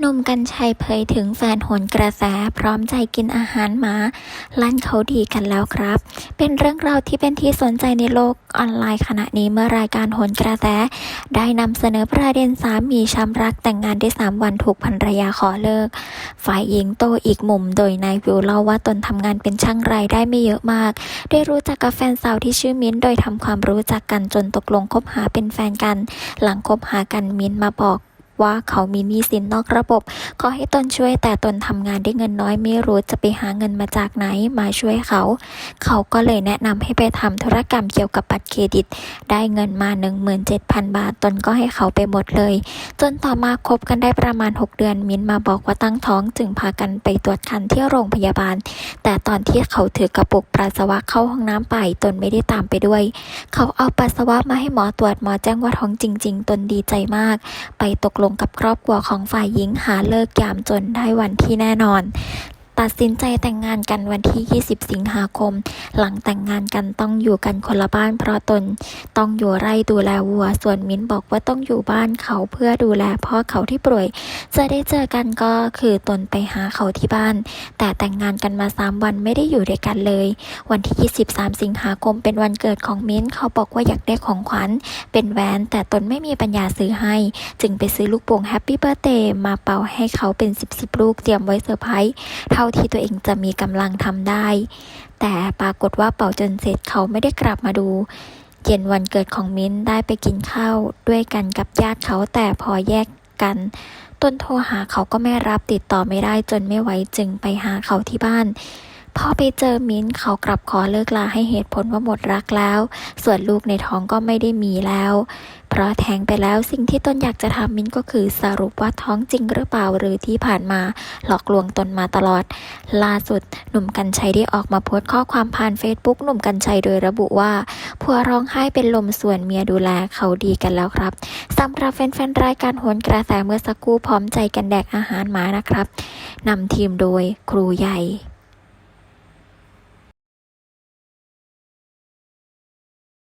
หนุ่มกัญชัยเผยถึงแฟนโหนกระแสพร้อมใจกินอาหารหมาลั่นเขาดีกันแล้วครับ เป็นเรื่องราวที่เป็นที่สนใจในโลกออนไลน์ขณะนี้เมื่อรายการโหนกระแส ได้นำเสนอประเด็นสามีช้ำรักแต่งงานได้ 3 วันถูกภรรยาขอเลิก ฝ่ายหญิงโตอีกมุม โดยนายวิวเล่าว่าตนทำงานเป็นช่างรายได้ไม่เยอะมาก ได้รู้จักกับแฟนสาวที่ชื่อมิ้นโดยทำความรู้จักกันจนตกลงคบหาเป็นแฟนกัน หลังคบหากันมิ้นมาบอก ว่าเขามีหนี้สินนอกระบบ ขอให้ตนช่วยแต่ตนทำงานได้เงินน้อยไม่รู้จะไปหาเงินมาจากไหนมาช่วยเขา เขาก็เลยแนะนำให้ไปทำธุรกรรมเกี่ยวกับบัตรเครดิต ได้เงินมา 17,000 บาท ตนก็ให้เขาไปหมดเลย จนต่อมาคบกันได้ประมาณ 6 เดือน มิ้นมาบอกว่าตั้งท้องจึงพากันไปตรวจคันที่โรงพยาบาล แต่ตอนที่เขาถือกระปุกปัสสาวะเข้าห้องน้ำไปตนไม่ได้ตามไปด้วย เขาเอาปัสสาวะมาให้หมอตรวจหมอแจ้งว่าท้องจริง ๆ ตนดีใจมาก ไปตกลงกับครอบครัวของฝ่ายหญิงหาเลิกยามจนได้วันที่แน่นอน ตัดสินใจแต่งงานกันวันที่ 20 สิงหาคม หลังแต่งงานกันต้องอยู่กันคนละบ้านเพราะตน ต้องอยู่ไร่ดูแลวัว ส่วนมิ้นบอกว่าต้องอยู่บ้านเขาเพื่อดูแลพ่อเขาที่ป่วย จะได้เจอกันก็คือตนไปหาเขาที่บ้าน แต่แต่งงานกันมา 3 วันไม่ได้อยู่ด้วยกันเลย วันที่ 23 สิงหาคมเป็นวันเกิดของมิ้นเขาบอกว่าอยากได้ของขวัญ เป็นแหวน แต่ตนไม่มีปัญญาซื้อให้ จึงไปซื้อลูกโป่งแฮปปี้เบ t ร์เดย์มาเป่าให้เขาเป็น 10 10ลูกเตรียมไว้เซอร์ไพรส์เท่าที่ตัวเองจะมีกำลังทำได้ แต่ปรากฏว่าเป่าจนเสร็จเขาไม่ได้กลับมาดูเย็นวันเกิดของมิ้นได้ไปกินข้าวด้วยกันกับญาติเขาแต่พอแยกกัน ต้นโทรหาเขาก็ไม่รับติดต่อไม่ได้จนไม่ไหวจึงไปหาเขาที่บ้าน พอไปเจอมิ้นเขากลับขอเลิกลาให้เหตุผลว่าหมดรักแล้ว ส่วนลูกในท้องก็ไม่ได้มีแล้ว เพราะแทงไปแล้วสิ่งที่ตนอยากจะทำมิ้นก็คือสรุปว่าท้องจริงหรือเปล่าหรือที่ผ่านมาหลอกลวงตนมาตลอด ล่าสุด หนุ่มกัญชัยได้ออกมาโพสต์ข้อความผ่านเฟซบุ๊กหนุ่มกัญชัยโดยระบุว่าผัวร้องไห้เป็นลมส่วนเมียดูแลเขาดีกันแล้วครับสำหรับแฟนๆรายการโหนกระแสเมื่อสักครู่พร้อมใจกันแดกอาหารหมานะครับนำทีมโดยครูใหญ่